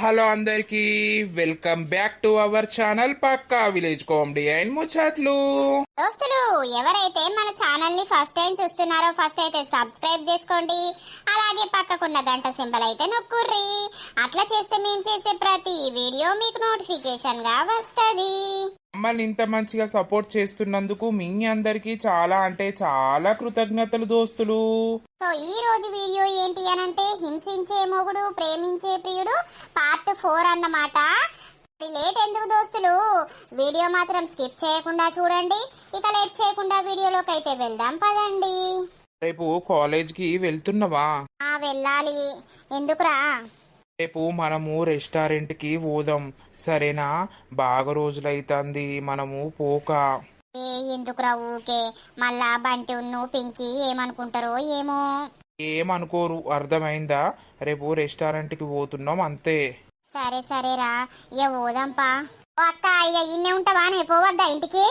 Hello అందరికి welcome back to our channel Pakka village comedy and ముచ్చట్లు. దోస్తులు ఎవరైతే మన ఛానల్ని ఫస్ట్ టైం చూస్తున్నారో ఫస్ట్ అయితే సబ్స్క్రైబ్ చేసుకోండి. అలాగే పక్కకున్న గంట సింబల్ అయితే నొక్కుర్రి. అట్లా చేస్తే మేము చేసే ప్రతి వీడియో మీకు నోటిఫికేషన్గా వస్తది. మమ్మల్ని ఇంత మంచిగా సపోర్ట్ చేస్తున్నందుకు మీ అందరికీ చాలా అంటే చాలా కృతజ్ఞతలు దోస్తులు. సో ఈ రోజు వీడియో ఏంటి అనంటే హింసించే మొగుడు ప్రేమించే ప్రియుడు పార్ట్ ఫోర్ అన్నమాట. లేట్ ఎందుకు దోస్తులు? వీడియో మాత్రం స్కిప్ చేయకుండా చూడండి. ఇక లేట్ చేయకుండా వీడియోలోకి అయితే వెళ్దాం పదండి. రేపు కాలేజ్కి వెళ్తున్నావా? వెళ్ళాలి. ఎందుకురా? రేపు మనము రెస్టారెంట్కి పోదాం. సరేనా? బాగా రోజులైతుంది. మనము పోక. ఏ ఎందుకురా ఊకే? మళ్ళా బంటి ఉన్ను పింకి ఏమనుకుంటారో ఏమో. ఏమనుకోరు. అర్థమైందా? రేపు రెస్టారెంట్కి పోతున్నాం అంతే. సరే సరేరా. ఇక పోదాంపా. ఓ అక్క ఇక ఇన్నే ఉంటావా? నే పోవద్దా ఇంటికి?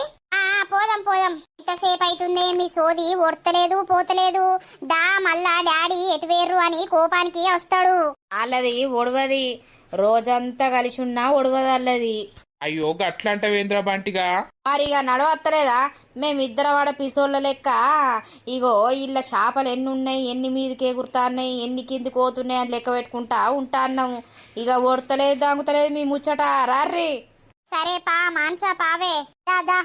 పోదాం పోదాం. ఇంతసేపు అవుతుంది మీ సోది ఒడతలేదు పోతలేదు. దా మళ్ళా డాడీ ఎటు వేర్రు అని కోపానికి వస్తాడు. వాళ్ళది ఒడవది రోజంతా కలిసి ఉన్నా ఒడవది వాళ్ళది అయ్యో గట్లంటవేంద్ర బంటిగా? మరి ఇక నడవత్తలేదా? మేమిద్దరం ఆడ పిసోళ్ళ లెక్క. ఇగో ఇళ్ళ చేపలు ఎన్ని ఉన్నాయి ఎన్ని మీదకి ఎగురుతాన్నాయి ఎన్ని కిందికి పోతున్నాయి అని లెక్క పెట్టుకుంటా ఉంటా అన్నాము ఇక ఒడతలేదు దాంగుతలేదు మీ ముచ్చట. రార్రి. సరే పా మాన్సా పావే. దాదా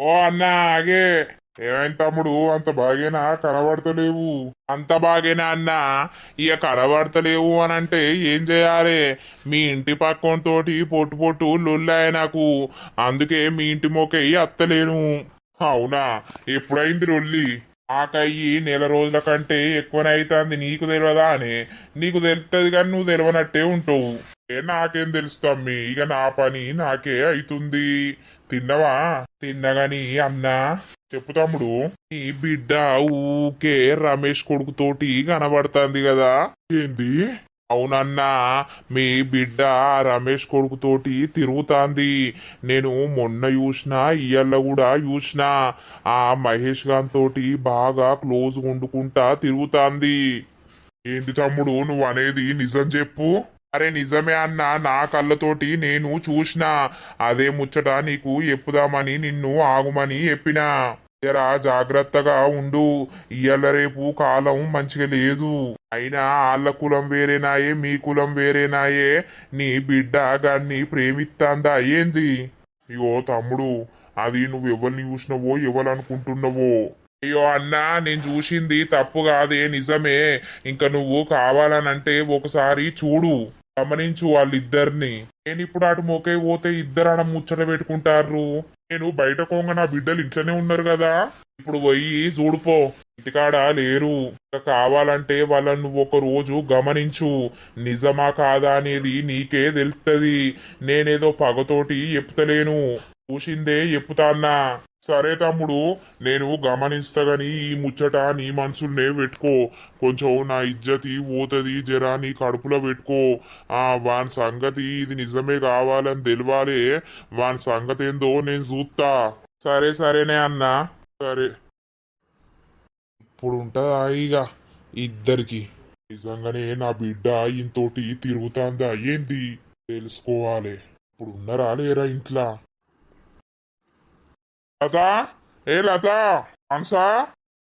ఓ అన్నా ఆగే. ఏమైంది తమ్ముడు అంత బాగేనా? కనబడతలేవు. అంత బాగేనా అన్నా? ఇక కనబడతలేవు అని అంటే ఏం చేయాలి? మీ ఇంటి పక్కంతోటి పొట్టు పొట్టు లొల్లాయి నాకు. అందుకే మీ ఇంటి మొక్కయి అత్తలేను. అవునా? ఎప్పుడైంది లొల్లి? ఆకయ్యి నెల రోజుల కంటే ఎక్కువనైతుంది నీకు తెలియదా అని నీకు తెలుస్తుంది కానీ నువ్వు తెలియనట్టే ఉంటావు. నాకేం నాకేం మీ ఇక నా పని నాకే అవుతుంది తిన్నవా? తిన్నగాని అన్నా. చెప్పు తమ్ముడు. ఈ బిడ్డ ఊకే రమేష్ కొడుకుతోటి కనబడుతుంది కదా. ఏంది? అవునన్నా మీ బిడ్డ రమేష్ కొడుకుతోటి తిరుగుతాంది. నేను మొన్న చూసిన ఇయ్యల్ల కూడా చూసిన. ఆ మహేష్ గాన్ తోటి బాగా క్లోజ్ వండుకుంటా తిరుగుతాంది. ఏంది తమ్ముడు? నువ్వు అనేది నిజం చెప్పు. అరే నిజమే అన్న నా కళ్ళతోటి నేను చూసిన. అదే ముచ్చట నీకు ఎప్పుదామని నిన్ను ఆగుమని చెప్పినా. జరా జాగ్రత్తగా ఉండు. ఇయ్యాల రేపు కాలం మంచిగా లేదు. అయినా ఆళ్ళ కులం వేరేనాయే మీ కులం వేరేనాయే నీ బిడ్డ గాన్ని ప్రేమిత్తాందా ఏంది? అయ్యో తమ్ముడు అది నువ్వు ఎవరిని చూసినవో ఎవరనుకుంటున్నావో? అయ్యో అన్నా నేను చూసింది తప్పు కాదే నిజమే. ఇంకా నువ్వు కావాలనంటే ఒకసారి చూడు. గమనించు వాళ్ళిద్దరిని. నేను ఇప్పుడు అటు మోకే పోతే ఇద్దరు ఆడ ముచ్చట పెట్టుకుంటారు నేను బయట కొంగ నా బిడ్డలు ఇంట్లోనే ఉన్నారు కదా. ఇప్పుడు పోయి చూడుపో ఇంటికాడ లేరు. ఇంకా కావాలంటే వాళ్ళను ఒక రోజు గమనించు. నిజమా కాదా అనేది నీకే తెలుస్తుంది నేనేదో పగతోటి చెప్తలేను. చూసిందే చెప్తాన్నా. సరే తమ్ముడు నేను గమనిస్తా గాని ఈ ముచ్చట నీ మనసునే పెట్టుకో. కొంచెం నా ఇజ్జతి పోతుంది జరా నీ కడుపులో పెట్టుకో. ఆ వాని సంగతి ఇది నిజమే కావాలని తెలియాలి వాని సంగతి ఏందో నేను చూస్తా సరే సరేనే అన్నా. సరే. ఇప్పుడు ఉంటుందా ఇక ఇద్దరికి? నిజంగానే నా బిడ్డ ఇంతోటి తిరుగుతాందా? ఏంది? తెలుసుకోవాలి. ఇప్పుడు ఉన్నారా లేరా ఇంట్లో? లత ఏ లత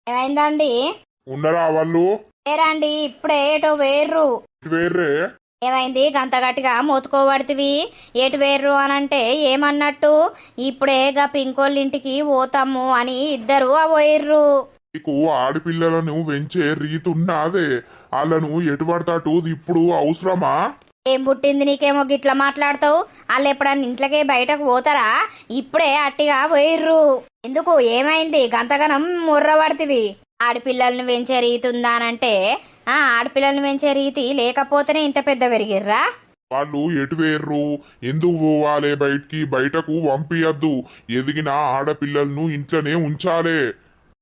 ఏమైందండి? ఉన్నరా వాళ్ళు? ఏరండి ఇప్పుడే ఏటో వేర్రు. వేర్రే? ఏమైంది? గంత గట్టిగా మోతుకోబడితివి. ఏటు వేర్రు అనంటే ఏమన్నట్టు? ఇప్పుడే గా పింకోళ్ళ ఇంటికి పోతాము అని ఇద్దరు ఆ పోయిర్రు నీకు ఆడపిల్లలను పెంచే రీతున్నదే వాళ్ళను ఎటు పడతాటు? ఇప్పుడు అవసరమా? ఏం పుట్టింది నీకేమో గిట్లా మాట్లాడతావు? వాళ్ళు ఎప్పుడన్నా ఇంట్లోకే బయటకు పోతారా? ఇప్పుడే అట్టిగా పోయిర్రు. ఎందుకు? ఏమైంది? గంతగనం ముర్రబడితివి ఆడపిల్లల్ని పెంచే రీతి ఉందానంటే ఆ ఆడపిల్లల్ని పెంచే రీతి లేకపోతేనే ఇంత పెద్ద పెరిగిర్రా? వాళ్ళు ఎటు వేర్రు ఎందుకు పోవాలి బయటికి? బయటకు పంపియద్దు ఎదిగిన ఆడపిల్లలను ఇంట్లోనే ఉంచాలే.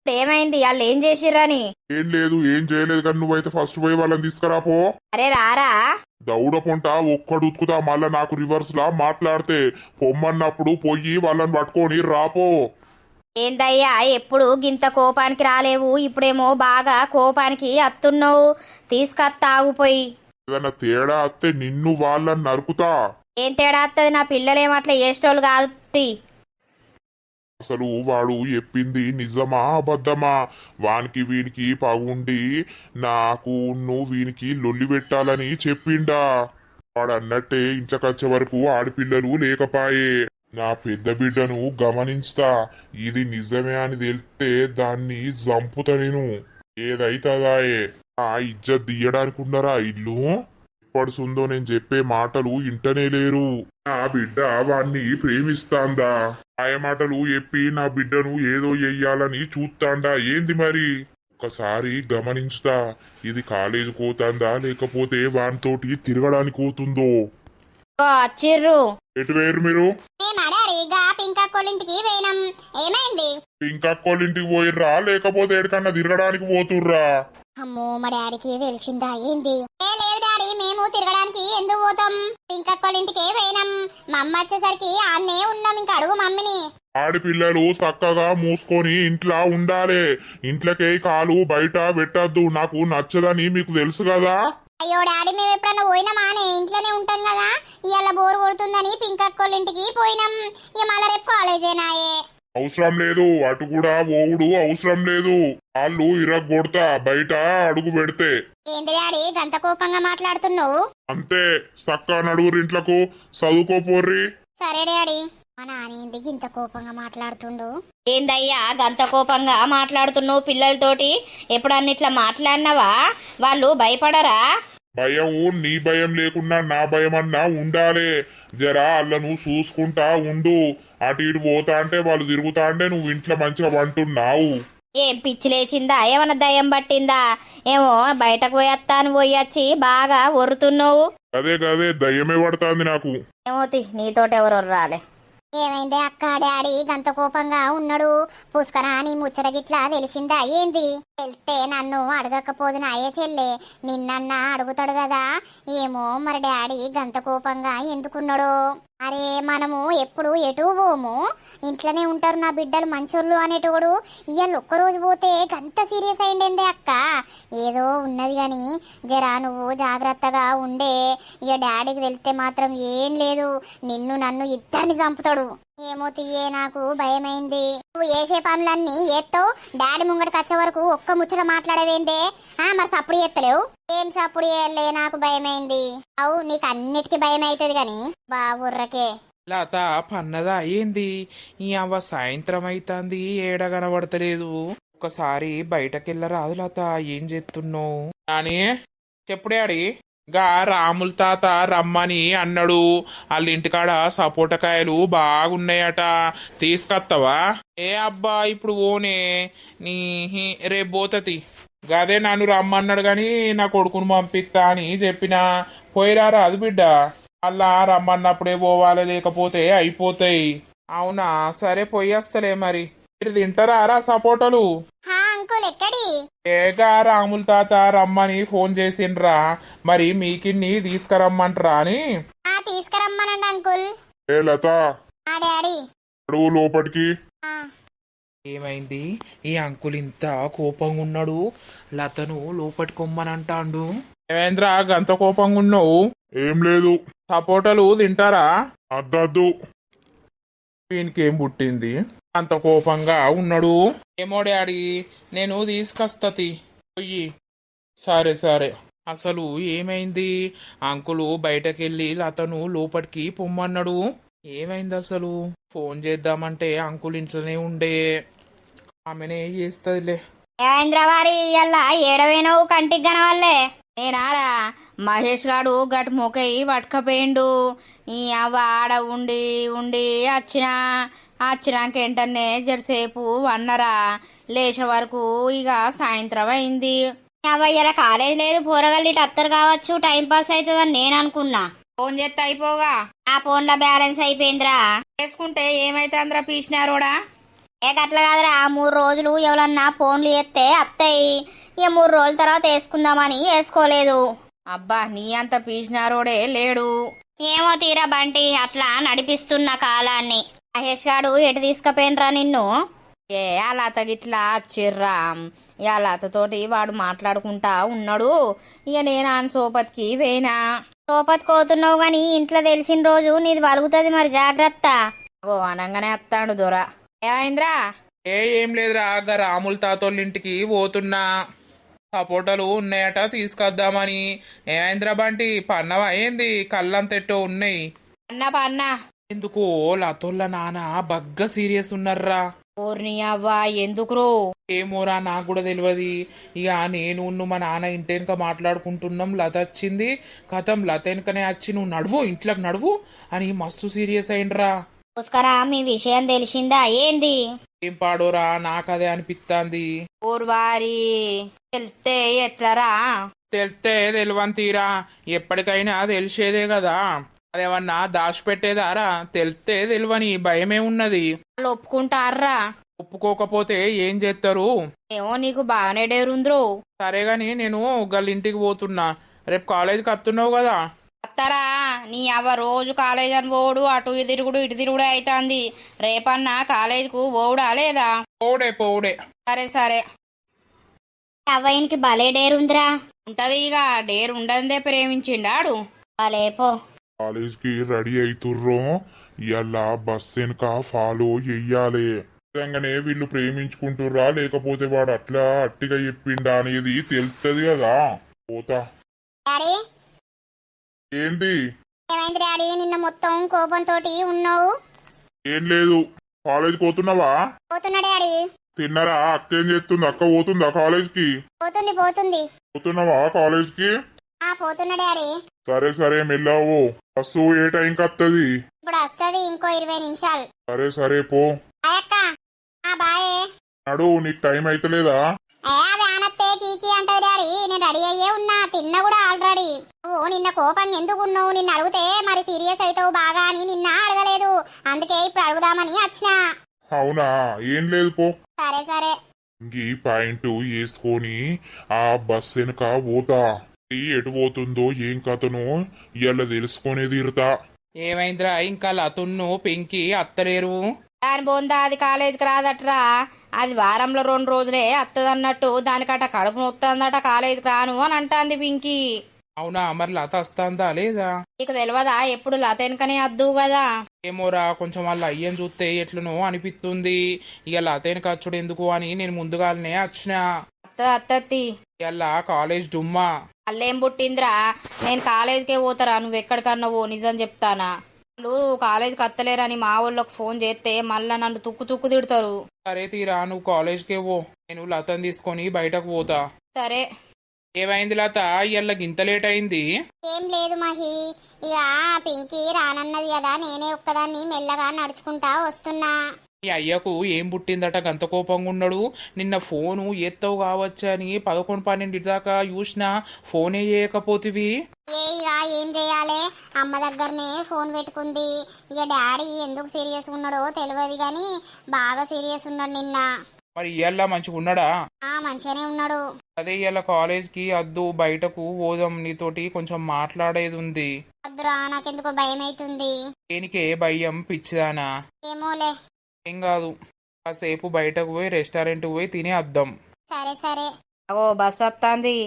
ఏమైంది? వాళ్ళు ఏం చేసిర్రని? ఏం లేదు ఏం చేయలేదు కానీ నువ్వైతే ఫస్ట్ పోయి వాళ్ళని తీసుకురాపో అరే రారా. దౌడ పొంట ఒక్కడు ఉతుకుతా మళ్ళా నాకు రివర్స్ లా మాట్లాడితే పొమ్మన్నప్పుడు పోయి వాళ్ళని పట్టుకొని రాపో ఏందయ్యా ఎప్పుడు గింత కోపానికి రాలేవు? ఇప్పుడేమో బాగా కోపానికి అత్తున్నావు. తీసుకత్తా ఆగుపోయి ఏదన్నా తేడా అత్తే నిన్ను వాళ్ళని నరుకుతా. ఏం తేడా వస్తుంది నా పిల్లలేమట్లా చేసేటోళ్ళు కాదు తీ. అసలు వాడు చెప్పింది నిజమా అబద్ధమా? వానికి వీనికి పగుండి నాకు నువ్వు వీనికి లొల్లి పెట్టాలని చెప్పిండా? వాడు అన్నట్టే వరకు ఆడపిల్లలు లేకపాయే. నా పెద్ద బిడ్డను గమనించుతా ఇది నిజమే అని తెలిస్తే దాన్ని చంపుతా నేను. ఏదైతుందాయే? ఆ ఇజ్జత్ తీయడానికి ఉండరా ఇల్లు? పడుతుందో నేను చెప్పే మాటలు ఇంటనే లేరు. నా బిడ్డ వాణ్ణి ప్రేమిస్తాందా? ఆయ మాటలు చెప్పి నా బిడ్డను ఏదో చెయ్యాలని చూస్తాండా ఏంది మరి? ఒకసారి గమనించుతా ఇది కాలేజీ పోతాందా? లేకపోతే వానితోటి తిరగడానికి పోతుందో? ఎటు వేరు మీరు? పోయినాం. ఏమైంది? పోయిర్రా? లేకపోతే ఎక్కడన్నా తిరగడానికి పోతుర్రా? అమ్మో మా డాడీకి తెలిసిందా? ఏంది? డాడీ మేము తిరగడానికి ఎందుకు పోతాం? పింక్ అక్కోళ్ళింటికి పోయినాం. మా అమ్మ వచ్చేసరికి ఆన్నే ఉన్నాం ఇంకా అడుగు మమ్మీని. ఆడపిల్లలు చక్కగా మూసుకొని ఇంట్లో ఉండాలి. ఇంట్లోకే కాలు బయట పెట్టద్దు నాకు నచ్చదని మీకు తెలుసు కదా? అయ్యో డాడీ మేము ఎప్పుడన్నా పోయినామా అని? ఇంట్లోనే ఉంటాం కదా. ఇవాళ బోర్ కొడుతుందని పింక్ అక్కోళ్ళింటికి పోయినాం. ఇక మళ్ళీ రేపు కాలేజేనాయే. అవసరం లేదు. అటు కూడా ఓవుడు అవసరం లేదు. వాళ్ళు ఇరగొడతా బయట అడుగు పెడితే. డాడీ గంత కోపంగా మాట్లాడుతున్నావు? అంతే సక్క నడుగురు ఇంట్లకు చదువుకోపోర్రి. సరే డాడీ మా నాన్న ఇంత కోపంగా మాట్లాడుతుండు? ఏందయ్యా గంత కోపంగా మాట్లాడుతున్నావు పిల్లలతోటి? ఎప్పుడన్నా ఇట్లా మాట్లాడినావా? వాళ్ళు భయపడరా? భయం నీ భయం లేకుండా నా భయం అన్నా ఉండాలే. జరా అల్లను చూసుకుంటా ఉండు. అటు ఇటు పోతా అంటే వాళ్ళు తిరుగుతా అంటే నువ్వు ఇంట్లో మంచిగా వంటున్నావు ఏం పిచ్చి లేచిందా? ఏమన్నా దయ్యం పట్టిందా? ఏమో బయటకు పోయొత్తాను పోయొచ్చి బాగా ఒరుతున్నావు అదే గదే దయ్యమే పడుతుంది నాకు. ఏమోతి నీతోటి ఎవరు రాలే. ఏమైంది అక్క డాడీ? గంత కోపంగా ఉన్నాడు. పుష్కరా నీ ముచ్చట గిట్లా తెలిసిందా? ఏంది? తెలిస్తే నన్ను అడగకపోదు నాయే చెల్లె. నిన్నన్నా అడుగుతాడు కదా ఏమో మరి డాడీ గంత కోపంగా ఎందుకున్నాడో. అరే మనము ఎప్పుడు ఎటు పోము? ఇంట్లోనే ఉంటారు నా బిడ్డలు మంచోళ్ళు అనేటోడు. ఇవాళ ఒక్కరోజు పోతే గంత సీరియస్ అయిండే అక్క. ఏదో ఉన్నది కానీ జరా నువ్వు జాగ్రత్తగా ఉండే. ఇక డాడీకి తెలిస్తే మాత్రం ఏం లేదు. నిన్ను నన్ను ఇద్దరిని చంపుతాడు. ఏమో తీయే నాకు భయమైంది. నువ్వు చేసే పనులన్నీ ఏత్తో డాడీ ముంగడికి వచ్చే వరకు ఒక్క ముచ్చట మాట్లాడవేందే? ఆ మరి సప్పుడు ఎత్తలేవు? ఏం సప్పుడు చేయలే నాకు భయమైంది. అవు నీకు అన్నిటికీ భయం అవుతుంది గాని బాబుర్రకే లత పన్నదా ఏంది ఈ అవ్వ సాయంత్రం అయితాంది ఏడ కనబడతలేదు. ఒకసారి బయటకెళ్ళరాదు లత ఏం చేస్తున్నావు అని చెప్పుడాడి గా రాముల తాత రమ్మని అన్నాడు. వాళ్ళ ఇంటికాడ సపోటకాయలు బాగున్నాయట. తీసుకొస్తావా ఏ అబ్బా ఇప్పుడు ఓనే నీ రేపు పోతతి గదే నన్ను రమ్మన్నాడు గాని నా కొడుకును పంపిస్తా అని చెప్పిన. పోయిరా అది బిడ్డ. అలా రమ్మన్నప్పుడే పోవాలి లేకపోతే అయిపోతాయి. అవునా? సరే పోయేస్తలే మరి. మీరు తింటారా రా సపోటలు? హా ఎక్కడి ఏగా రాముల తాత రమ్మని ఫోన్ చేసిండ్రా. మరి మీకిన్ని తీసుకురమ్మంటారా అని. ఆ తీసుకురమ్మనండి అంకుల్. ఏ లత? ఆ డాడీ. అడుగు లోపటికి. ఆ, ఏమైంది? ఈ అంకుల్ ఇంత కోపంగా ఉన్నాడు లతను లోపటి కొమ్మనంటాండు ఏమేంద్రా? గంత కోపంగా ఉన్నావు ఏం లేదు. సపోటలు తింటారా? అద్దద్దు. వీనికేం పుట్టింది? అంత కోపంగా ఉన్నాడు. ఏమో డాడీ నేను తీసుకొస్తతి పొయ్యి. సరే సరే. అసలు ఏమైంది? అంకులు బయటకెళ్ళి అతను లోపలికి పొమ్మన్నాడు. ఏమైంది అసలు? ఫోన్ చేద్దామంటే అంకుల్ ఇంట్లోనే ఉండే. ఆమెనే చేస్తుందిలే. ఏమైంద్రా వారి? ఇయ్యల్లా కంటికి కనవాలే నేనారా మహేష్ గాడు గటు మొకయి పట్టుకపోయిండు ఈ అవ్వ ఆడ ఉండి ఉండి వచ్చినా వచ్చినాక వెంటనే జరసేపు వన్నరా లేచే వరకు ఇక సాయంత్రం అయింది. అవ్వ ఇలా కాలేజ్ లేదు పోరగల్లి ఇటు అత్తరు కావచ్చు టైం పాస్ అవుతుందని నేను అనుకున్నా. ఫోన్ చేస్తే అయిపోగా? ఆ ఫోన్లో బ్యాలెన్స్ అయిపోయిందిరా. చేసుకుంటే ఏమైతుందిరా పీసినారోడా? ఏ గట్ల కాదురా మూడు రోజులు ఎవరన్నా ఫోన్లు చేస్తే అత్తయ్యి ఇక మూడు రోజుల తర్వాత వేసుకుందామని వేసుకోలేదు. అబ్బా నీ అంత పీసినారోడే లేడు. ఏమో తీరా బంటి అట్లా నడిపిస్తున్న కాలాన్ని. మహేష్ గాడు ఎటు తీసుకుపోయినరా నిన్ను? ఏ ఆ లత గిట్లా చిర్రా ఇక ఆ లతతోటి వాడు మాట్లాడుకుంటా ఉన్నాడు. ఇక నేను ఆయన సోపతికి వేనా సోపతి కోతున్నావు గాని ఇంట్లో తెలిసిన రోజు నీది వలుగుతుంది మరి జాగ్రత్త. ఓ అనంగానే వస్తాడు దొర. ఏమైందిరా ఏ ఏం లేదురా గా రాముల తాతోళ్ళ ఇంటికి పోతున్నా. సపోటాలు ఉన్నాయట తీసుకొద్దామని. ఏమైందిరా బంటి పన్నవా ఏంది? కళ్ళంతెట్టో ఉన్నాయి. అన్న పన్న. ఎందుకో లతోళ్ళ నాన్న బగ్గ సీరియస్ ఉన్నారా ఊర్ని అవ్వా ఎందుకురో? ఏమోరా నాకు కూడా తెలియదు ఇక నేను నువ్వు మా నాన్న ఇంటి వెనుక మాట్లాడుకుంటున్నాం లత వచ్చింది. కథం లత వెనుకనే వచ్చి నువ్వు నడువు ఇంట్లోకి నడువు అని మస్తు సీరియస్ అయినరా పుష్కరా మీ విషయం తెలిసిందా? ఏంది? ఏం పాడోరా? నాకు అదే అనిపిస్తాంది ఊర్వారి వెళ్తే ఎట్లరా? తెలితే తెలివని తీరా ఎప్పటికైనా తెలిసేదే కదా అదేమన్నా దాచిపెట్టేదారా? తెలితే తెలివని భయమే ఉన్నది. వాళ్ళు ఒప్పుకుంటారా ఒప్పుకోకపోతే ఏం చేస్తారు ఏమో నీకు బాగానే డేరుంద్రు. సరే గాని నేను గల్ ఇంటికి పోతున్నా. రేపు కాలేజీకి వస్తున్నావు కదా వస్తారా నీ అవ్వ రోజు కాలేజ్ అని పోడు అటు తిరుగుడు ఇటు తిరుగుడు అవుతుంది రేపన్నా కాలేజీకు పోవుడా లేదా? పోడే పోడే సరే సరే. అవ్వయ్యనికి భలే డేరుందిరా ఉంటది ఇక డేరు ఉండదే ప్రేమించిండాడు భలే పో. కాలేజ్కి రెడీ అవుతుర్రో ఇవాళ బస్ వెనుక ఫాలో చెయ్యాలి నిజంగానే వీళ్ళు ప్రేమించుకుంటుర్రా లేకపోతే వాడు అట్లా అట్టిగా చెప్పిండా అనేది తెలుస్తుంది కదా. పోతా. ఏంది? ఏమైంది డాడీ? నిన్న మొత్తం కోపంతో ఉన్నావు? ఏం లేదు. కాలేజ్కి పోతున్నావా? పోతున్నా డాడీ. తిన్నారా? అక్క ఏం చేస్తుంది? అక్క పోతుందా కాలేజ్కి? పోతుంది పోతుంది. పోతున్నావా కాలేజ్కి? ఆ పోతున్నా డాడీ. సరే సరే మెల్లవు బస్సు ఏ టైంకి వస్తుంది ఇప్పుడు వస్తుంది ఇంకో ఇరవై నిమిషాలు. సరే సరే పో. ఆ బాయే. నడు నీకు టైం అయితలేదా ఏ అది ఆనత్తే కీకి నేను రెడీ అయ్యే ఉన్నా తిన్నా కూడా ఆల్రెడీ. నువ్వు నిన్న కోపం ఎందుకు ఉన్నావు? నిన్ను అడిగితే మరి సీరియస్ అవుతావు బాగా అని నిన్న అడగలేదు. అందుకే ఇప్పుడు అడుగుదామని వచ్చిన. అవునా? ఏం లేదు పో. సరే సరే. ఇంగి పాయింట్ వేసుకొని ఆ బస్ వెనుక పోతా. ఈ ఎటు పోతుందో ఏం కథనో ఇవాళ తెలుసుకునే తీరుతా ఏమైందిరా? ఇంకా లతున్ను పెంకి అత్తలేరు. దాని బొందా అది కాలేజీకి రాదట్రా. అది వారంలో రెండు రోజులే అత్తదన్నట్టు. దానికట కడుపు నొత్తందట కాలేజీకి రాను అని అంటాంది పింకీ. అవునా మరి లత వస్తాందా లేదా? నీకు తెలియదా ఎప్పుడు లతెనకనే అద్దు కదా. ఏమోరా కొంచెం వాళ్ళ అయ్యని చూస్తే ఎట్లనో అనిపిస్తుంది ఇక లతేని ఖర్చుడు ఎందుకు అని నేను ముందుగానే వచ్చిన అత్త అత్తత్తి ఇలా కాలేజ్ డుమ్మా. అల్లేం పుట్టిందిరా? నేను కాలేజీకే పోతారా? నువ్వు ఎక్కడికన్నా పో నిజం చెప్తానా? వాళ్ళు కాలేజీకి అత్తలేరని మా వాళ్ళకి ఫోన్ చేస్తే మళ్ళా నన్ను తుక్కు తుక్కు తిడతారు. సరే తీరా నువ్వు కాలేజ్కే పో. నేను లతని తీసుకొని బయటకు పోతా. సరే. ఏమైంది లత? ఇవాళ గింత లేట్ అయింది? ఏం లేదు మహి. ఇక పింకీ రానన్నది కదా నేనే ఒక్కదాన్ని మెల్లగా నడుచుకుంటా వస్తున్నా. మీ అయ్యకు ఏం పుట్టిందట? గంత కోపంగా ఉన్నాడు. నిన్న ఫోను ఎత్తవు కావచ్చని పదకొండు పన్నెండు దాకా చూసినా ఫోనే చేయకపోతివి. ఏ చేయాలి? అమ్మ దగ్గరనే ఫోన్ పెట్టుకుంది. ఇక డాడీ ఎందుకు సీరియస్ ఉన్నాడో తెలియదు కానీ బాగా సీరియస్ ఉన్నాడు నిన్న. మరి ఇవాళ మంచిగా ఉన్నాడా? ఆ మంచిగానే ఉన్నాడు. అదే ఇవాళ కాలేజ్కి అద్దు బయటకు పోదాం నీతోటి కొంచెం మాట్లాడేది ఉంది వద్దురా నాకెందుకో భయం అవుతుంది దేనికే భయం పిచ్చిదానా? ఏమోలే. ఏం కాదు. కాసేపు బయటకు పోయి రెస్టారెంట్ పోయి తిని వద్దాం సరే సరే. అగో బస్ వస్తాంది.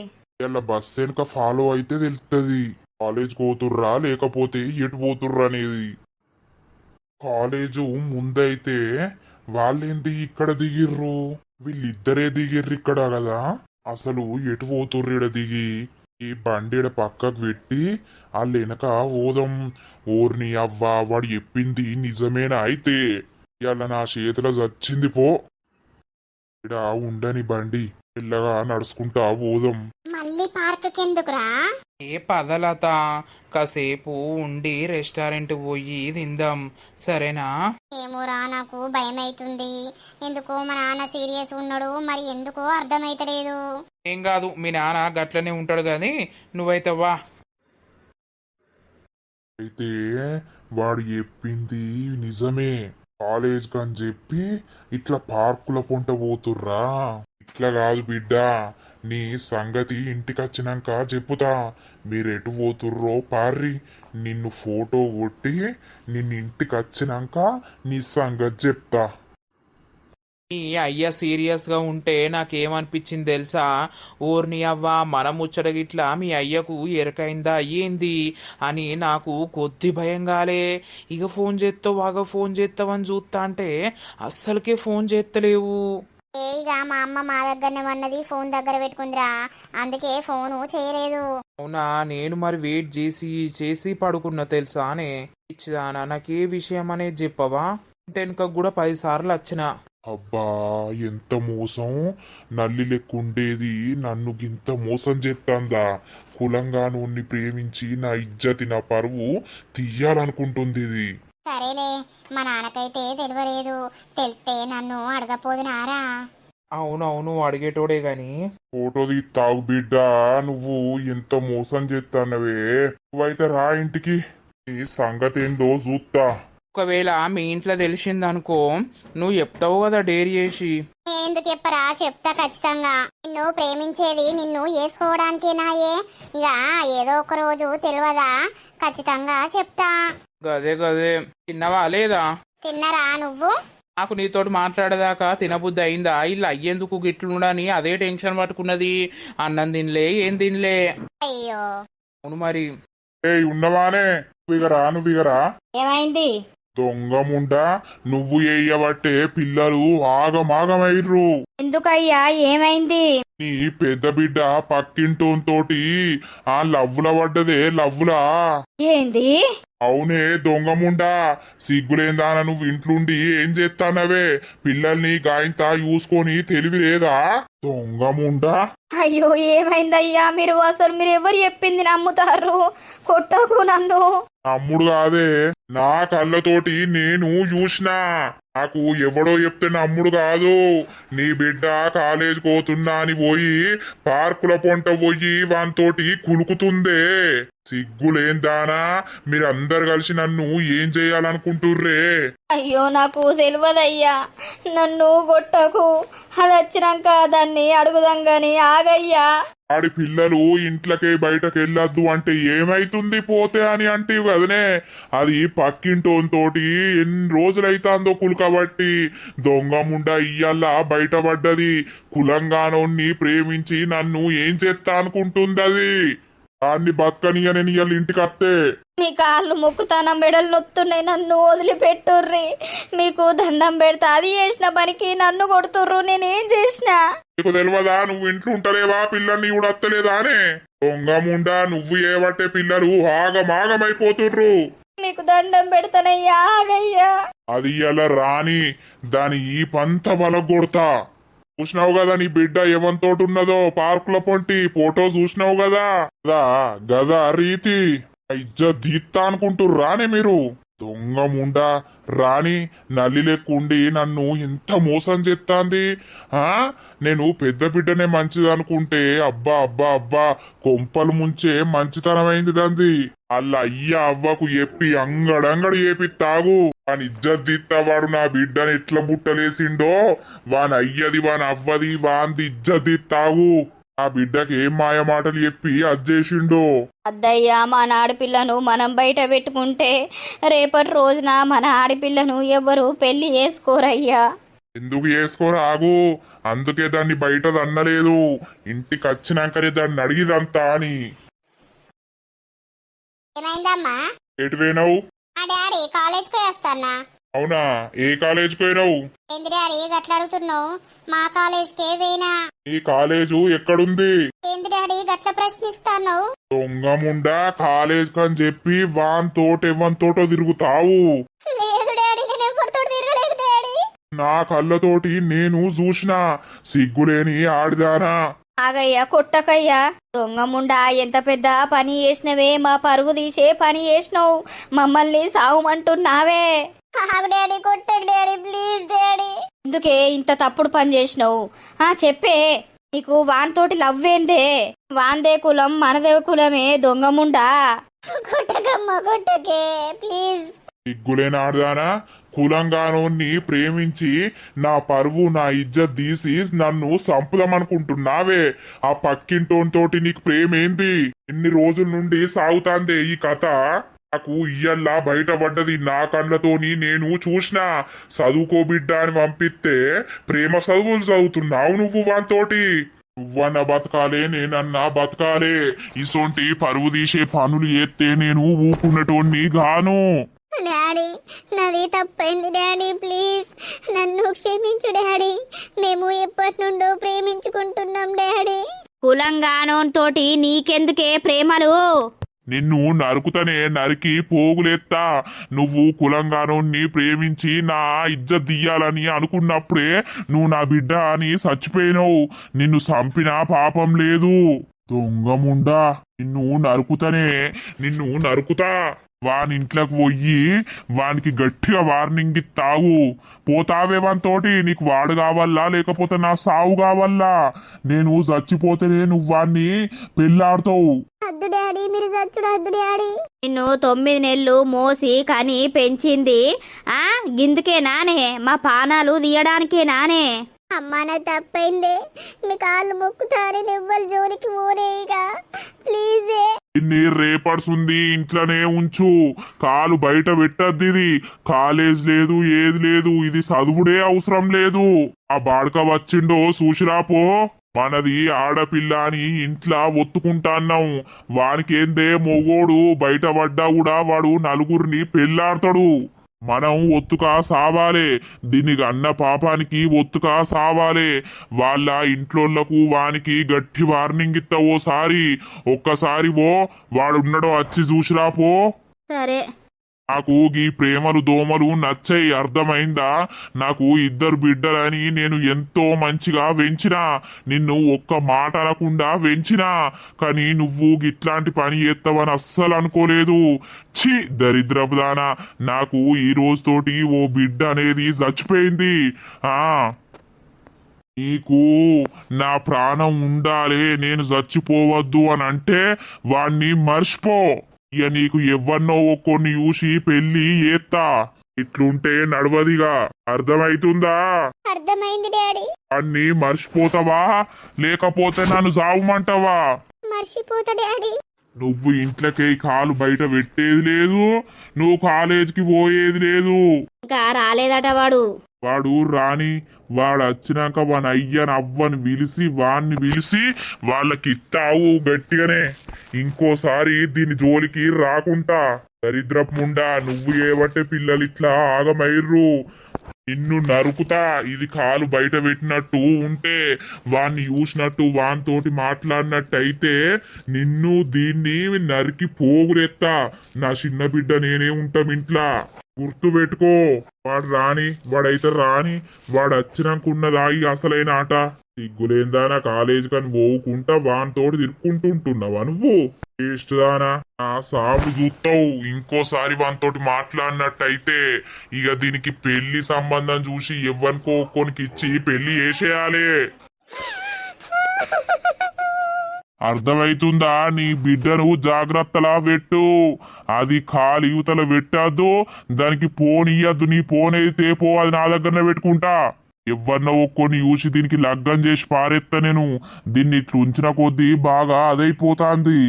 ఇవాళ బస్ వెనుక ఫాలో అయితే తెలుస్తుంది కాలేజ్ పోతుర్రా లేకపోతే ఎటు పోతుర్రా అనేది. కాలేజు ముందైతే వాళ్ళేంటి ఇక్కడ దిగిర్రు? వీళ్ళిద్దరే దిగిర్రు ఇక్కడ కదా? అసలు ఎటు పోతుర్రు ఈడ దిగి? ఈ బండి ఈడ పక్కకు పెట్టి వాళ్ళు వెనక ఓదం ఓర్ని అవ్వ వాడు చెప్పింది నిజమేనా అయితే? ఇవాళ నా చేతిలో చచ్చింది పో. ఇడ ఉండని బండి మెల్లగా నడుచుకుంటా పోదాం. మళ్ళీ పార్క్కి ఎందుకురా ఏ పదలత కాసేపు ఉండి రెస్టారెంట్ పోయి తిందాం సరేనా? ఏమోరా నాకు భయం అవుతుంది ఎందుకో మా నాన్న సీరియస్ ఉన్నాడు మరి ఎందుకో అర్థమైతలేదు. ఏం కాదు మీ నాన్న గట్లనే ఉంటాడు కానీ నువ్వైతే వా. అయితే వాడు చెప్పింది నిజమే. కాలేజ్కి అని చెప్పి ఇట్లా పార్కుల పొంట పోతుర్రా. ఇట్లా కాదు బిడ్డ నీ సంగతి ఇంటికి వచ్చినాక చెప్పుతా. మీరెటు పోతుర్రో పార్రి నిన్ను ఫోటో కొట్టి నిన్ను ఇంటికి వచ్చినాక నీ సంగతి చెప్తా. ఈ అయ్య సీరియస్గా ఉంటే నాకేమనిపించింది తెలుసా? ఊర్ని అవ్వ మన ముచ్చట గిట్లా మీ అయ్యకు ఎరకైందా ఏంది అని నాకు కొద్ది భయం కాలే ఇక ఫోన్ చేస్తావు బాగా ఫోన్ చేస్తావని చూస్తా అంటే అస్సలకే ఫోన్ చేస్తలేవు ఏ ఇక మా అమ్మ మా దగ్గరనే ఉన్నది ఫోన్ దగ్గర పెట్టుకుందిరా. అందుకే ఫోను చేయలేదు. అవునా? నేను మరి వెయిట్ చేసి చేసి పడుకున్నా తెలుసానే? ఇచ్చిదానా నాకు ఏ విషయం అనేది చెప్పవా? వెనక కూడా పది సార్లు వచ్చిన అబ్బా ఎంత మోసం? నల్లి లెక్కుండేది నన్ను గింత మోసం చేస్తాందా కులంగా నూన్ని ప్రేమించి నా ఇజ్జతి నా పరువు తీయాలనుకుంటుంది ఇది. సరేలే మా నాన్నకైతే తెలియలేదు తెలిస్తే నన్ను అడగపోదునారా? అవునవును అడిగేటోడే గాని. ఫోటో తాగు బిడ్డ నువ్వు ఎంత మోసం చేస్తానవే నువ్వైతే రా ఇంటికి. నీ సంగతి ఏందో చూస్తా ఒకవేళ మీ ఇంట్లో తెలిసిందనుకో నువ్వు చెప్తావు కదా డేర్ చేసి. ఎందుకు చెప్పరా? చెప్తా ఖచ్చితంగా. నిన్ను ప్రేమించేది నిన్ను వేసుకోవడానికేనాయే ఇక ఏదో ఒక రోజు తెలియదా? ఖచ్చితంగా చెప్తా. గదే గదే. తిన్నవా లేదా? తిన్నరా నువ్వు? నాకు నీతోటి మాట్లాడేదాకా తినబుద్ధి అయిందా? ఇలా అయ్యేందుకు గిట్లుండని అదే టెన్షన్ పట్టుకున్నది. అన్నం తినలే ఏం తినలే. అయ్యో. అవును మరి. ఏ ఉన్నవానే. విగరా నువ్వు విగరా ఏమైంది? దొంగముండా నువ్వు వేయబట్టే పిల్లలు ఆగమాగమైర్రు. ఎందుకయ్యా? ఏమైంది? నీ పెద్ద బిడ్డ పక్కింటోంతోటి ఆ లవ్వుల పడ్డదే లవ్వులా. ఏంది? అవునే దొంగముండా సిగ్గులేందాన నువ్వు ఇంట్లుండి? ఏం చేస్తానవే పిల్లల్ని గాయంతా చూసుకొని తెలివి లేదా? దొంగముండా? అయ్యో ఏమైందయ్యా? మీరు అసలు మీరు ఎవరు చెప్పింది నమ్ముతారు? కొట్టకు నన్ను. నమ్ముడు కాదే. నా కళ్ళతోటి నేను చూసినా. నాకు ఎవడో చెప్తే నమ్ముడు కాదు. నీ బిడ్డ కాలేజ్ పోతున్నా అని పోయి పార్కుల పొంట పోయి వానితోటి కులుకుతుందే. సిగ్గులేందానా? మీరందరు కలిసి నన్ను ఏం చేయాలనుకుంటుర్రే? అయ్యో నాకు తెలియదయ్యా నన్ను కొట్టకు. అది వచ్చినాక దాన్ని అడుగుదాం గాని ఆగయ్యా. ఆడి పిల్లలు ఇంట్లోకే బయటకు వెళ్ళొద్దు అంటే ఏమైతుంది పోతే అని అంటే కదనే. అది పక్కింటోంతోటి ఎన్ని రోజులైతాందో కులకబట్టి దొంగ ముండ ఇయ్యల్లా బయటపడ్డది. కులంగానోన్ని ప్రేమించి నన్ను ఏం చేస్తా అనుకుంటుంది అది దాన్ని బతకనియని ఇయ్యాల ఇంటికి అత్తే. మీ కాళ్ళు మొక్కుతాన మెడలు నొత్తున్నాయి నన్ను వదిలిపెట్టుర్రి. మీకు దండం పెడతా అది చేసిన పనికి నన్ను కొడుతుర్రు నేనేం చేసినా? నీకు తెలియదా నువ్వు ఇంట్లో ఉంటలేవా పిల్లల్ని కూడా అత్తలేదా అనే దొంగ ముండా నువ్వు ఏవట్టే పిల్లలు ఆగమాగమైపోతుర్రు. మీకు దండం పెడతానయ్యా ఆగయ్యా. అది ఇలా రాని దాని ఈ పంత బలగొడతా చూసినావు కదా నీ బిడ్డ ఏమంతోటి ఉన్నదో పార్కుల పొంటి ఫోటో చూసినావు కదా? గదా గదా రీతి. ఇజ్జ దీత్తా అనుకుంటూ మీరు. దొంగ రాణి రాని నల్లి లెక్కుండి నన్ను ఎంత మోసం చేస్తాంది ఆ? నేను పెద్ద బిడ్డనే మంచిదనుకుంటే అబ్బా అబ్బా అబ్బా కొంపలు ముంచే మంచితనమైంది దంది అల్ల అయ్య అవ్వకు చెప్పి అంగడంగడి ఏపి తాగు వాని ఇజ్జత్ వాడు నా బిడ్డని ఎట్లా బుట్టలేసిండో వాని అయ్యది వాని అవ్వది వాంది ఇజ్జత్ తాగు ఆ బిడ్డకి ఏం మాయ మాటలు చెప్పి అజ్జేసిండో అద్దయ్యా మన ఆడపిల్లను మనం బయట పెట్టుకుంటే రేపటి రోజున మన ఆడపిల్లను ఎవరు పెళ్ళి చేసుకోరయ్యా. ఎందుకు చేసుకోరా ఆగు? అందుకే దాన్ని బయట దన్నలేదు ఇంటికి వచ్చినాకనే దాన్ని అడిగిదంతా అని. ఏమైందమ్మా? ఎటు పోయినావు? ఆ డాడీ కాలేజ్కి వేస్తానా అవునా? ఏ కాలేజ్కి పోయినావు? ఏంది డాడీ గట్ల అడుగుతున్నావు? మా కాలేజ్కే వేనా ఈ కాలేజు ఎక్కడుంది? ఏంది డాడీ గట్ల ప్రశ్నిస్తాను దొంగముండా కాలేజ్ కని చెప్పి వాన్ తోట ఎవన్ తోటో తిరుగుతావు. లేదు డాడీ నేను ఎవరితో తిరగలేదు డాడీ. నా కళ్ళతోటి నేను చూసిన సిగ్గులేని ఆడిదానా. ఆగయ్యా కొట్టకయ్యా. దొంగముండా ఎంత పెద్ద పని చేసినవే మా పరుగు తీసే పని చేసినావు. మమ్మల్ని సావుమంటున్నావే. ఆగు డాడీ కొట్టకు డాడీ ప్లీజ్ డాడీ. ఎందుకే ఇంత తప్పుడు పని చేసినావు? ఆ చెప్పే. నీకు వాన్తోటి లవ్వేందే వాందే కులం మనదే కులమే దొంగముండా కొట్టకమ్మా కొట్టకే ప్లీజ్. సిగ్గులేని ఆడదానా? కులంగానోన్ని ప్రేమించి నా పరువు నా ఇజ్జత్ తీసి నన్ను సంపుదామనుకుంటున్నావే. ఆ పక్కింటోనితోటి నీకు ప్రేమేంది? ఎన్ని రోజుల నుండి సాగుతాందే ఈ కథ. నాకు ఇయ్యల్లా బయటపడ్డది నా కళ్ళతోని నేను చూసిన. చదువుకో బిడ్డ అని పంపిస్తే ప్రేమ చదువులు చదువుతున్నావు నువ్వు వానితోటి. నువ్వన్న బతకాలే నేనన్నా బతకాలే. ఇసొంటి పరువు తీసే పనులు ఎత్తే నేను ఊకున్నటోన్ని గాను. డాడీ నాది తప్పైంది డాడీ ప్లీజ్. నన్ను క్షమించు డాడీ. మేము ఎప్పటి నుండో ప్రేమించుకుంటున్నాం డాడీ. కులంగానోన్తోటి నీకెందుకే ప్రేమలు? నిన్ను నరుకుతనే నరికి పోగులేత్తా. నువ్వు కులంగానోన్ని ప్రేమించి నా ఇజ్జత్ దియ్యాలని అనుకున్నప్పుడే నువ్వు నా బిడ్డ అని చచ్చిపోయినావు. నిన్ను చంపినా పాపం లేదు. దొంగముండా. నిన్ను నరుకుతనే. నిన్ను నరుకుతా. వానింట్లోకి పోయి వానికి గట్టిగా వార్నింగ్ ఇస్తావు. పోతావే వానితోటి నీకు వాడు కావాలా లేకపోతే నా సావు కావాలా? నేను చచ్చిపోతేనే నువ్వు వాన్ని పెళ్ళాడుతావు. నిన్ను తొమ్మిది నెలలు మోసి కని పెంచింది. ఆ గిందుకే నానే మా పానాలు తీయడానికే నానే. అమ్మ నా తప్పైందే. మీ కాళ్ళు మొక్కుతారే ఎవ్వరు జోలికి పోనేగా ప్లీజే. ఇన్ని ఉంది ఇంట్లోనే ఉంచు. కాలు బయట పెట్టద్ది ఇది. కాలేజ్ లేదు ఏది లేదు ఇది చదువుడే అవసరం లేదు. ఆ బాడక వచ్చిండో చూసిరాపో మనది ఆడపిల్ల అని ఇంట్లో ఒత్తుకుంటాన్నాం వానికేందే మొగోడు బయట పడ్డా కూడా వాడు నలుగురిని పెళ్ళాడతాడు. మనం ఒత్తుగా సావాలే. దీనికి అన్న పాపానికి ఒత్తుగా సావాలే. వాళ్ళ ఇంట్లోళ్ళకు వానికి గట్టి వార్నింగ్ ఇత్త ఓసారి. ఒక్కసారి ఓ వాడున్నడో వచ్చి చూసిరా పో. సరే. నాకు ఈ ప్రేమలు దోమలు నచ్చాయి అర్థమైందా? నాకు ఇద్దరు బిడ్డలని నేను ఎంతో మంచిగా వెంచినా నిన్ను ఒక్క మాట అనకుండా వెంచినా కానీ నువ్వు ఇట్లాంటి పని చేస్తావని అస్సలు అనుకోలేదు. ఛీ దరిద్రపుదానా నాకు ఈ రోజుతోటి ఓ బిడ్డ అనేది చచ్చిపోయింది. ఆ నీకు నా ప్రాణం ఉండాలి నేను చచ్చిపోవద్దు అని అంటే వాణ్ణి మర్చిపో. ఇక నీకు ఎవరినో ఒక్కొన్ని చూసి పెళ్ళి ఏత్తా ఇట్లుంటే నడవదిగా. అర్థమైతుందా? అర్థమైంది డాడీ. అన్ని మర్చిపోతావా? లేకపోతే నన్ను సావమంటావా? మర్చిపోతా డాడీ. నువ్వు ఇంట్లోకి కాలు బయట పెట్టేది లేదు. నువ్వు కాలేజీకి పోయేది లేదు. ఇంకా రాలేదట వాడు. వాడు రాని వాడు వచ్చినాక వాని అయ్యని అవ్వని పిలిచి వాడిని పిలిచి వాళ్ళకి ఇస్తావు గట్టిగానే. ఇంకోసారి దీని జోలికి రాకుంటా. దరిద్రపు ముండా నువ్వు ఏవట్టే పిల్లలు ఇట్లా ఆగమైర్రు నిన్ను నరుకుతా ఇది కాలు బయట పెట్టినట్టు ఉంటే వాణ్ణి చూసినట్టు వానితోటి మాట్లాడినట్టు అయితే నిన్ను దీన్ని నరికి పోగులెత్తా. నా చిన్న బిడ్డ నేనే ఉంటాం ఇంట్లో. గుర్తు పెట్టుకో వాడు రాని వాడైతే రాని వాడు వచ్చినాక ఉన్నదా అసలైన ఆట? సిగ్గులేందా నా కాలేజ్ కని పోవుకుంటా వానితోటి తిరుక్కుంటుంటున్నావా నువ్వు? వేస్ట్ దానా? నా సాగు చూస్తావు ఇంకోసారి వానితోటి మాట్లాడినట్టయితే ఇక దీనికి పెళ్ళి సంబంధం చూసి ఎవ్వరికో కొనికి ఇచ్చి పెళ్ళి వేసేయాలి అర్థమైతుందా? నీ బిడ్డను జాగ్రత్తలా పెట్టు అది కాలు యువతల పెట్టద్దు దానికి పోనియద్దు నీ పోనైతే పో. అది నా దగ్గరనే పెట్టుకుంటా. ఎవరినో ఒక్కొని చూసి దీనికి లగ్గం చేసి పారేత్త నేను. దీన్ని ఇట్లు ఉంచిన కొద్దీ బాగా అదైపోతాంది.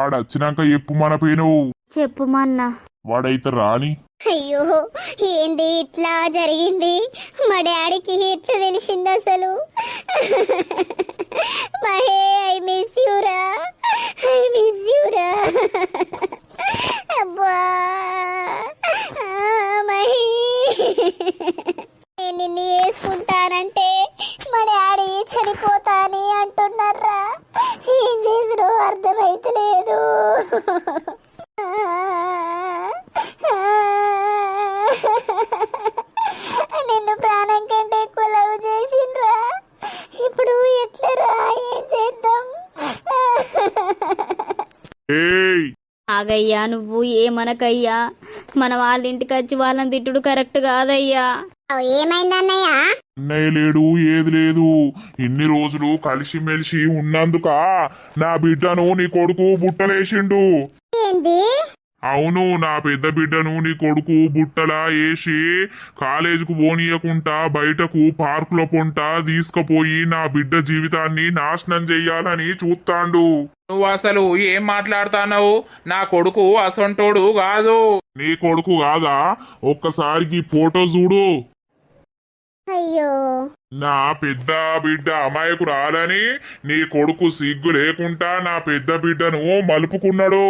వాడు వచ్చినాక ఎప్పు మన పోయినవు చెప్పు మన్న. వాడైతే రాని. అయ్యో ఏంది ఇట్లా జరిగింది? మా డాడీకి ఎట్లా తెలిసింది అసలు మహే ఐ మిస్ యూరా ఐ మిస్ యూరా అబ్బా ఆ, మహి నేను నిన్ను వేసుకుంటానంటే మా డాడీ చనిపోతాని అంటున్నారా ఏం చేసుడు అర్థమైతలేదు నిన్ను ప్రాణం కంటే ఎక్కువ లవ్ చేసిండ్రా ఇప్పుడు ఎట్లరా ఏం చేద్దాం ఏయ్ ఆగయ్యా నువ్వు ఏమనకయ్యా? మన వాళ్ళ ఇంటికి వచ్చి వాళ్ళని తిట్టుడు కరెక్ట్ కాదయ్యా. ఏమైందన్నయ్య అన్నయ్య? లేడు ఏది లేదు. ఇన్ని రోజులు కలిసిమెలిసి ఉన్నందుక నా బిడ్డను నీ కొడుకు బుట్టలేసిండు. ఏంది? అవును నా పెద్ద బిడ్డను నీ కొడుకు బుట్టలా వేసి కాలేజీకు పోనీయకుండా బయటకు పార్కులో పొంట తీసుకుపోయి నా బిడ్డ జీవితాన్ని నాశనం చెయ్యాలని చూస్తాండు నువ్వు అసలు ఏం మాట్లాడుతున్నావు? నా కొడుకు అసొంటోడు కాదు. నీ కొడుకు కాదా? ఒక్కసారి ఈ ఫోటో చూడు. అయ్యో. నా పెద్ద బిడ్డ అమాయకు రాలని నీ కొడుకు సిగ్గు లేకుండా నా పెద్ద బిడ్డను మలుపుకున్నాడు.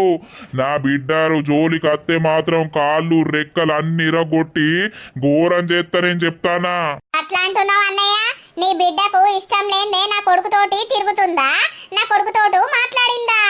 నా బిడ్డరు జోలికి అత్తే మాత్రం కాళ్ళు రెక్కలు అన్ని ఇరగొట్టి ఘోరం చేస్తానని చెప్తానా? అట్లా అంటున్నావు అన్నయ్య? నీ బిడ్డకు ఇష్టం లేదే నా కొడుకుతోటి తిరుగుతుందా? నా కొడుకుతోటి మాట్లాడిందా?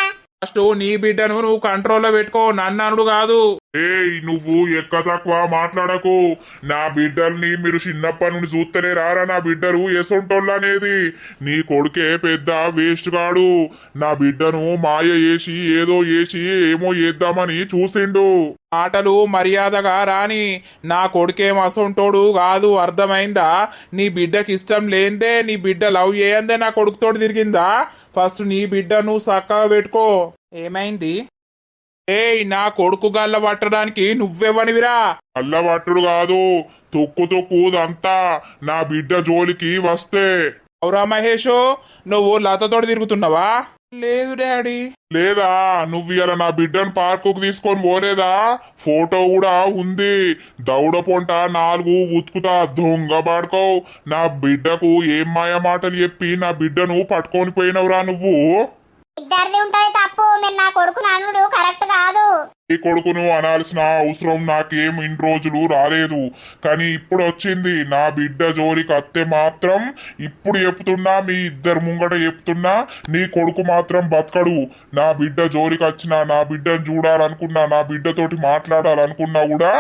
ఫస్ట్ నీ బిడ్డను నువ్వు కంట్రోల్లో పెట్టుకో నన్ను అనుడు కాదు. ఏయ్ నువ్వు ఎక్క తక్కువ మాట్లాడకు. నా బిడ్డల్ని మీరు చిన్నప్పటి నుండి చూస్తలే రారా నా బిడ్డలు ఎసొంటోళ్ళు అనేది నీ కొడుకే పెద్ద వేస్ట్ కాడు నా బిడ్డను మాయ చేసి ఏదో చేసి ఏమో చేద్దామని చూసిండు. మాటలు మర్యాదగా రాని నా కొడుకేం అసొంటోడు కాదు అర్థమైందా? నీ బిడ్డకి ఇష్టం లేందే నీ బిడ్డ లవ్ చేయందే నా కొడుకుతోటి తిరిగిందా? ఫస్ట్ నీ బిడ్డ నువ్వు చక్కగా పెట్టుకో. ఏమైంది? ఏయ్ నా కొడుకు గల్ల పట్టడానికి నువ్వెవనివిరా? అల్లబట్టుడు కాదు తొక్కు తొక్కుదంతా నా బిడ్డ జోలికి వస్తే. అవురా మహేషు నువ్వు లతతోటి తిరుగుతున్నావా? లేదు డాడీ. లేదా? నువ్వు ఇలా నా బిడ్డను పార్కుకు తీసుకొని పోలేదా? ఫోటో కూడా ఉంది. దౌడ పొంట నాలుగు ఉతుకుతా దొంగ పాడుకో నా బిడ్డకు ఏం మాయ మాటలు చెప్పి నా బిడ్డను పట్టుకొని పోయినవురా నువ్వు? ఇద్దరిది ఉంటది తప్పు. మీరు నా కొడుకును అనుడు కరెక్ట్ కాదు. ఈ కొడుకును అనాల్సిన అవసరం నాకేం ఇన్ని రోజులు రాలేదు. కానీ ఇప్పుడు వచ్చింది నా బిడ్డ జోలికి అత్తే మాత్రం ఇప్పుడు చెప్తున్నా మీ ఇద్దరు ముంగట చెప్తున్నా నీ కొడుకు మాత్రం బతకడు. నా బిడ్డ జోలికి వచ్చినా నా బిడ్డను చూడాలనుకున్నా నా బిడ్డతోటి మాట్లాడాలనుకున్నా కూడా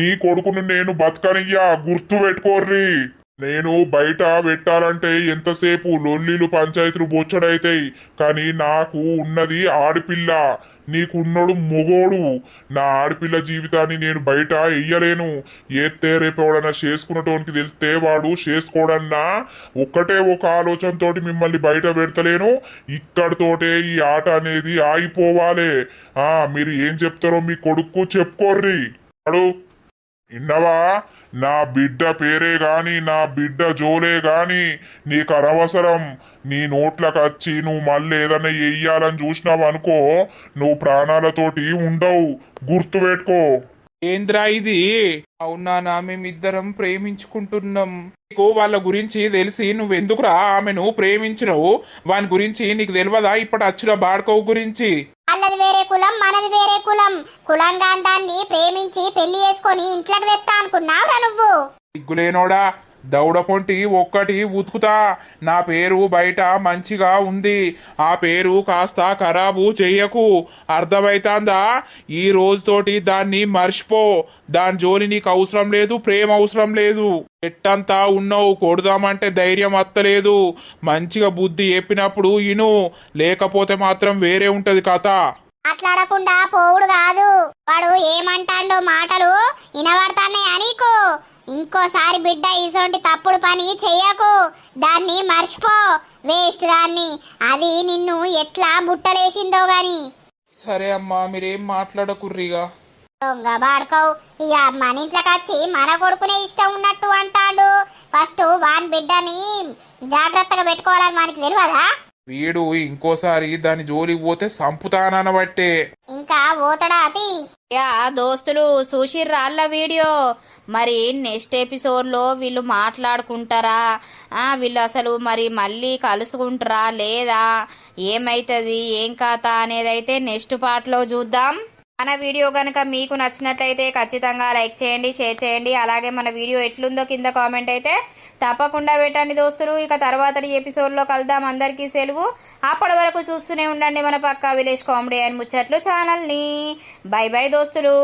నీ కొడుకును నేను బతకనియ్యా. గుర్తు పెట్టుకోర్రి. నేను బయట పెట్టాలంటే ఎంతసేపు లొల్లీలు పంచాయతీలు బొచ్చడైతాయి. కానీ నాకు ఉన్నది ఆడపిల్ల. నీకున్నోడు మొగోడు. నా ఆడపిల్ల జీవితాన్ని నేను బయట వెయ్యలేను ఏత్తే రేపు ఎవడన్నా చేసుకున్నటోనికి తెలిస్తే వాడు చేసుకోడన్నా. ఒక్కటే ఒక ఆలోచనతోటి మిమ్మల్ని బయట పెడతలేను. ఇక్కడితోటే ఈ ఆట అనేది ఆగిపోవాలి. మీరు ఏం చెప్తారో మీ కొడుకు చెప్పుకోర్రి. అడు. ఇన్నవా? నా బిడ్డ పేరే గాని నా బిడ్డ జోలే గాని నీకు అనవసరం నీ నోట్లకు వచ్చి నువ్వు మళ్ళీ ఏదైనా వెయ్యాలని చూసినావు అనుకో నువ్వు ప్రాణాలతోటి ఉండవు. గుర్తు పెట్టుకో. ఏంద్రా ఇది? అవునా నా మేమిద్దరం ప్రేమించుకుంటున్నాం. నీకు వాళ్ళ గురించి తెలిసి నువ్వెందుకురా ఆమెను ప్రేమించినవు? వాని గురించి నీకు తెలియదా? ఇప్పుడు అచ్చురా బాడ్కవ్ గురించి. వాళ్ళది వేరే కులం మనది వేరే కులం. కులంగా దాన్ని ప్రేమించి పెళ్ళి చేసుకొని ఇంట్లోకి తెస్తా అనుకున్నావురా నువ్వు? సిగ్గులేనోడా? దౌడపొంటి ఒక్కటి ఉతుకుతా. నా పేరు బయట మంచిగా ఉంది. ఆ పేరు కాస్త ఖరాబు చెయ్యకు. అర్థమైతాందా? ఈ రోజుతోటి దాన్ని మర్చిపో. దాని జోలి నీకు అవసరం లేదు ప్రేమ అవసరం లేదు. ఎట్టంతా ఉన్నావు కొడదామంటే ధైర్యం అత్తలేదు. మంచిగా బుద్ధి చెప్పినప్పుడు ఇను. లేకపోతే మాత్రం వేరే ఉంటది కథ. మాట్లాడకుండా పోవుడు కాదు. వాడు ఏమంటాడో మాటలు వినబడతాన్నాయా నీకు? ఇంకోసారి బిడ్డ ఇసొంటి తప్పుడు పని చెయ్యకు. దాన్ని మర్చిపో. వేస్ట్ దాన్ని. అది నిన్ను ఎట్లా బుట్టలేసిందో గాని. సరే అమ్మా మీరేం మాట్లాడకుర్రిగా? దొంగ బాడుకోవు. ఇక మన ఇంట్లోకి వచ్చి మన కొడుకునే ఇష్టం ఉన్నట్టు అంటాడు. ఫస్ట్ వాన్ బిడ్డని జాగ్రత్తగా పెట్టుకోవాలని మనకి తెలియదా వీడు ఇంకోసారి దాని జోలికి పోతే సంపుతానబట్టే ఇంకా ఓతడా అతి? యా దోస్తులు చూసిర్రాళ్ళ వీడియో? మరి నెక్స్ట్ ఎపిసోడ్లో వీళ్ళు మాట్లాడుకుంటారా? వీళ్ళు అసలు మరి మళ్ళీ కలుసుకుంటారా? లేదా? ఏమవుతుంది ఏం కథ అనేది అయితే నెక్స్ట్ పార్ట్లో చూద్దాం. మన వీడియో కనుక మీకు నచ్చినట్లయితే ఖచ్చితంగా లైక్ చేయండి షేర్ చేయండి. అలాగే మన వీడియో ఎట్లుందో కింద కామెంట్ అయితే తప్పకుండా పెట్టండి దోస్తులు. ఇక తర్వాత ఎపిసోడ్లో కలుద్దాం. అందరికీ సెలవు. అప్పటి వరకు చూస్తూనే ఉండండి మన పక్క విలేజ్ కామెడీ అండ్ ముచ్చట్లు ఛానల్ని. బై బై దోస్తులు.